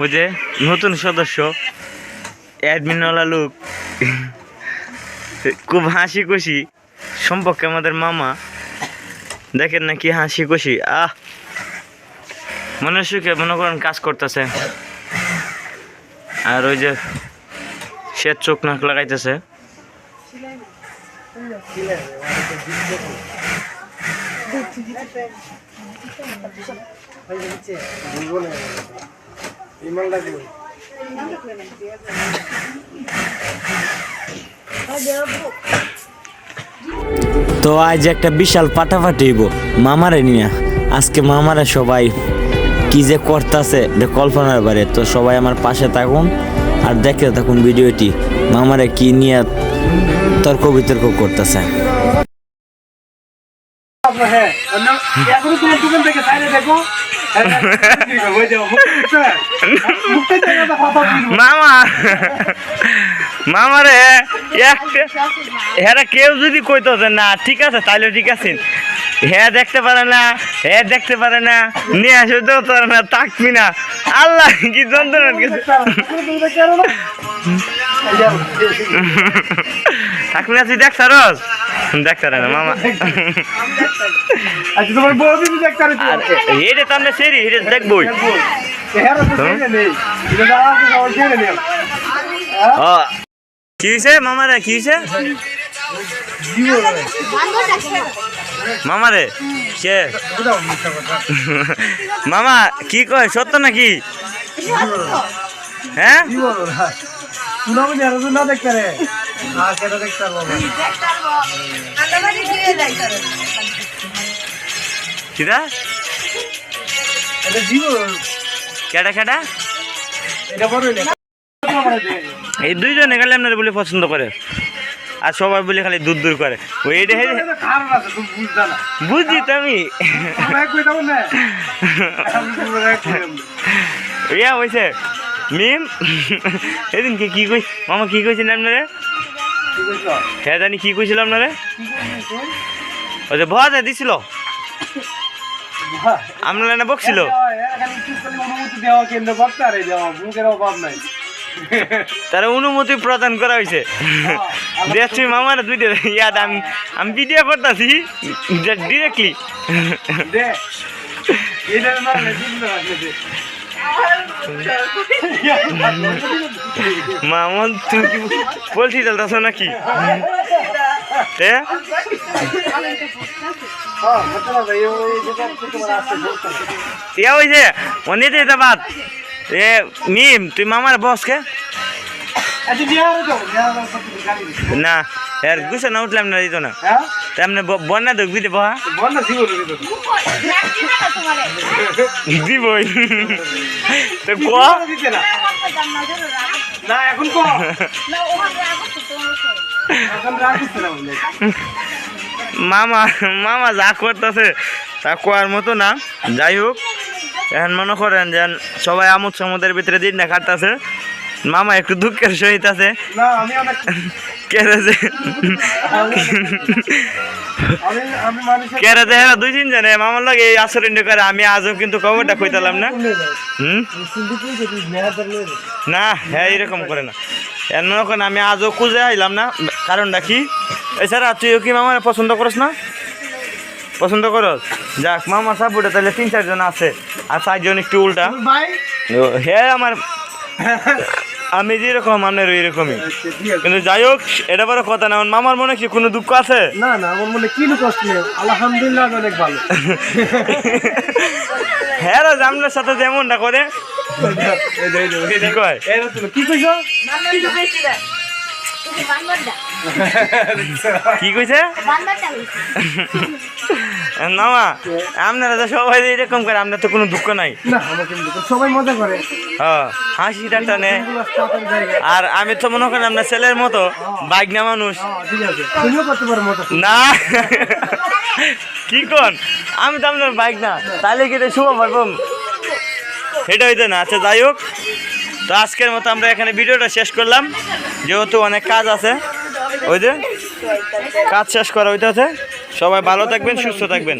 ওই যে নতুন সদস্য অ্যাডমিনওয়ালা লোক। খুব হাসি খুশি সম্পর্কে আমাদের মামা। দেখেন না কি হাসি খুশি আহ! মনের সুখে মনে করেন কাজ করতেছে। আর ওই যে সে চোখ নাক লাগাইতেছে। তো আজ একটা বিশাল পাটাপাটি হইব মামারে নিয়ে। আজকে মামারে সবাই কি যে করতেছে কল্পনার বারে তো সবাই আমার পাশে থাকুন আর দেখতে থাকুন ভিডিওটি, মামারে কি নিয়ে তর্ক বিতর্ক করতেছে। হ্যাঁ এখনও তোমার দোকান থেকে চাইলে দেখো মামা মামারে একটা হ্যাঁ কেউ যদি কইতো যে না ঠিক আছে তাহলে ঠিক আছে হ্যাঁ দেখতে পারে না হ্যাঁ দেখতে পারে না নিয়ে আসে তো পারে না তাকবি না আল্লাহ কি যন্ত্রণার কিছু তাকবি না তুই দেখছ রস না মামা। আচ্ছা তোমার বউ হেডে তো আমরা সেরি দেখবই। ও। কি হয়েছে মামারে কি হয়েছে মামারে কে? মামা কি কয় সত্য নাকি? হ্যাঁ? না দেখতে কিরা? কেডা কেডা? এই দুইজনে খালি আপনার বলে পছন্দ করে। আর সবাই বলে খালি দূর দূর করে। ওই এটা বুঝছি তো আমি। ইয়া হয়েছে মিম? এদিনকে কি কই মামা কি কইছেন আপনারে? হ্যাঁ জানি কি কইছিল আপনারে? ওই যে ভজা দিছিল? আপনারা না বকছিল? তারা অনুমতি প্রদান করা হয়েছে দেখছি মামার দুইটা ইয়াদ, আমি আমি ভিডিও করতেছি ডিরেক্টলি বুঝতে মামন তুমি কি বলছি চলতেছ নাকি? এ বুঝতে পারছি ওই ইয়া হয়েছে অনেক এটা বাদ এ মিম তুই মামার বস কে? তো তো না এর গুছে না উঠলাম না দিত না হ্যাঁ? তেমনি বন্যা দেখ দিতে বহা? দিতে দিবই। তো ক? না এখন কো? মামা মামা যা করতেছে তা কোয়ার মতো না। যাই হোক এখন মনে করেন যে সবাই আমোদ সমুদ্রের ভিতরে দিন না কাটতেছে মামা একটু দুঃখের সহিত আছে। কেড়েছে হ্যাঁ দুই তিন জানে মামার লাগে এই আচরণটা করে আমি আজও কিন্তু খবরটা কইতালাম না। হুম? না হ্যাঁ এরকম করে না। করেন আমি আজও খুঁজে আইলাম না কারণটা কি? এছাড়া তুইও কি মামার পছন্দ করস না? পছন্দ করস? যাক মামার সাপোর্টে তাহলে তিন চারজন আছে আর চারজন একটু উল্টা। হ্যাঁ আমার আমি যেরকম আপনার ওই রকমই। কিন্তু যাই হোক এটা বড় কথা না আমার মামার মনে কি কোনো দুঃখ আছে? না না আমার মনে কি কষ্ট নেই। আলহামদুলিল্লাহ অনেক ভালো। হ্যাঁ রাজ আপনার সাথে যেমনটা করে। কি কয়? কি কইছো? কি কইছে? মামা আপনারা তো সবাই এরকম করে আপনার তো কোনো দুঃখ নাই। না আমাকে কিন্তু সবাই মজা করে। হাসি টাটা নে। এগুলো স্টাফের জায়গা আর আমি তো মনে করেন আপনার ছেলের মতো বাইক না মানুষ। ঠিক আছে তুমিও করতে পারো মজা না। কি কোন? আমি তো আপনার বাইক না তাহলে কি শুভ পারব এটা হইতে না। আচ্ছা যাই হোক। তো আজকের মতো আমরা এখানে ভিডিওটা শেষ করলাম। যেহেতু অনেক কাজ আছে, ওই যে কাজ শেষ করা হইতে সবাই ভালো থাকবেন, সুস্থ থাকবেন।